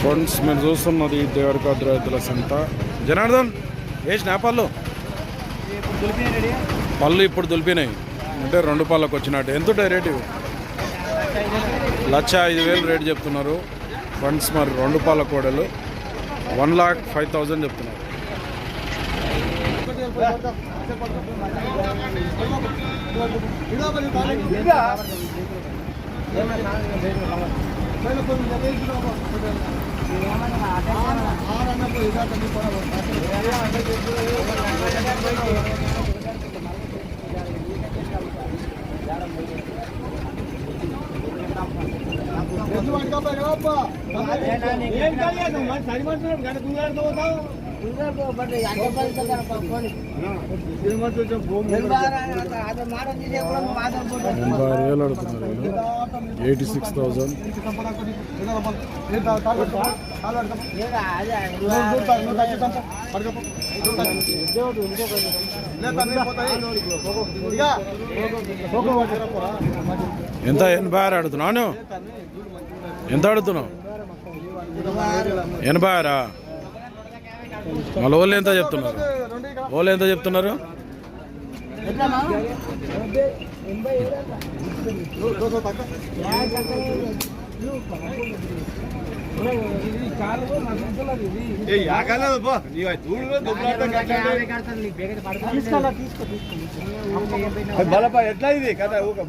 Friends మీరు చూస్తున్నది దేవరకాద్ర రైతుల సంత. జనార్దన్ వేసిన పళ్ళు? పళ్ళు ఇప్పుడు దులిపినాయి. అంటే రెండు పళ్ళకు వచ్చినట్టు. ఎంత ఉంటాయి రేటు ఇవి? లక్ష ఐదు వేలు రేటు చెప్తున్నారు. ఫ్రెండ్స్ మరి రెండు పాల కోడలు. వన్ లాక్ ఫైవ్ థౌజండ్ చెప్తున్నారు. ఏం కలిగేదమ్మా సరిపడుతున్నాడు గంట గుంజాడుతూ పోతావు ఎనభై ఆరు వేలు అడుగుతున్నారు ఎయిటీ సిక్స్ థౌజండ్ ఎంత ఎనభై ఆరు అడుగుతున్నావు ఎంత అడుగుతున్నావు ఎనభై ఆరా? మళ్ళీ ఓళ్ళు ఎంత చెప్తున్నారు? ఓళ్ళు ఎంత చెప్తున్నారు? ఎట్లా ఇది కదా ఊక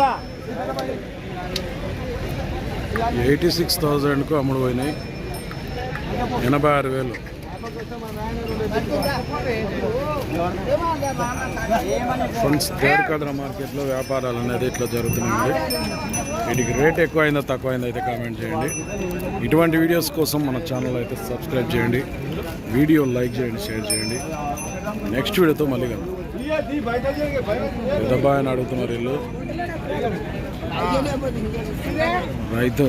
మా ఎయిటీ సిక్స్ థౌజండ్కు అమ్ముడు పోయినాయి. ఎనభై ఆరు వేలు. ఫ్రెండ్స్ దేవరకాద్ర మార్కెట్లో వ్యాపారాలు అనేది ఇట్లా జరుగుతున్నాయండి వీటికి రేట్ ఎక్కువైందో తక్కువైందో అయితే కామెంట్ చేయండి. ఇటువంటి వీడియోస్ కోసం మన ఛానల్ అయితే సబ్స్క్రైబ్ చేయండి. వీడియో లైక్ చేయండి షేర్ చేయండి. నెక్స్ట్ వీడియోతో మళ్ళీ కదా పెద్దబ్బాయి అని అడుగుతున్నారు వీళ్ళు. రైతు.